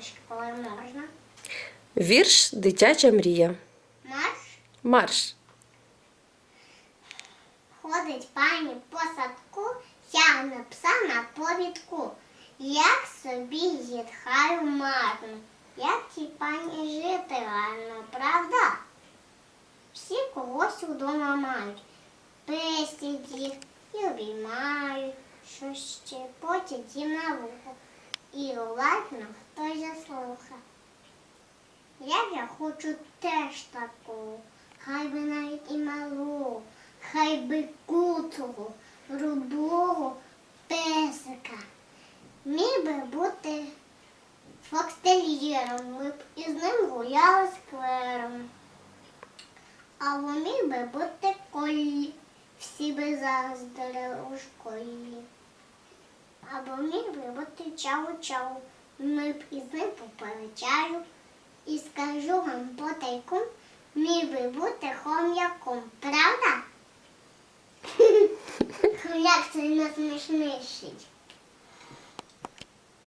іграшки, коли можна. Вірш Дитяча мрія. Марш Марш. ходить пані по садку, тягне пса на повідку. Як собі зітхаю марно, як цій пані жити гарно, правда? Всі когось удома мають, пестять їх і обіймають, щось ще потять їм на вухо. І уважно заслуха. Як я хочу теж таку, хай би навіть і малу, хай би куцого, рудого песика. Міг би бути фокстер'єром, ми б із ним гуляли сквером. Або міг би бути колі, всі би заздрили у школі. Або міг би бути чау-чау, ми із ним попили. І скажу вам потайком, мій би бути хом'яком, правда? Хом'як це найсмішніший.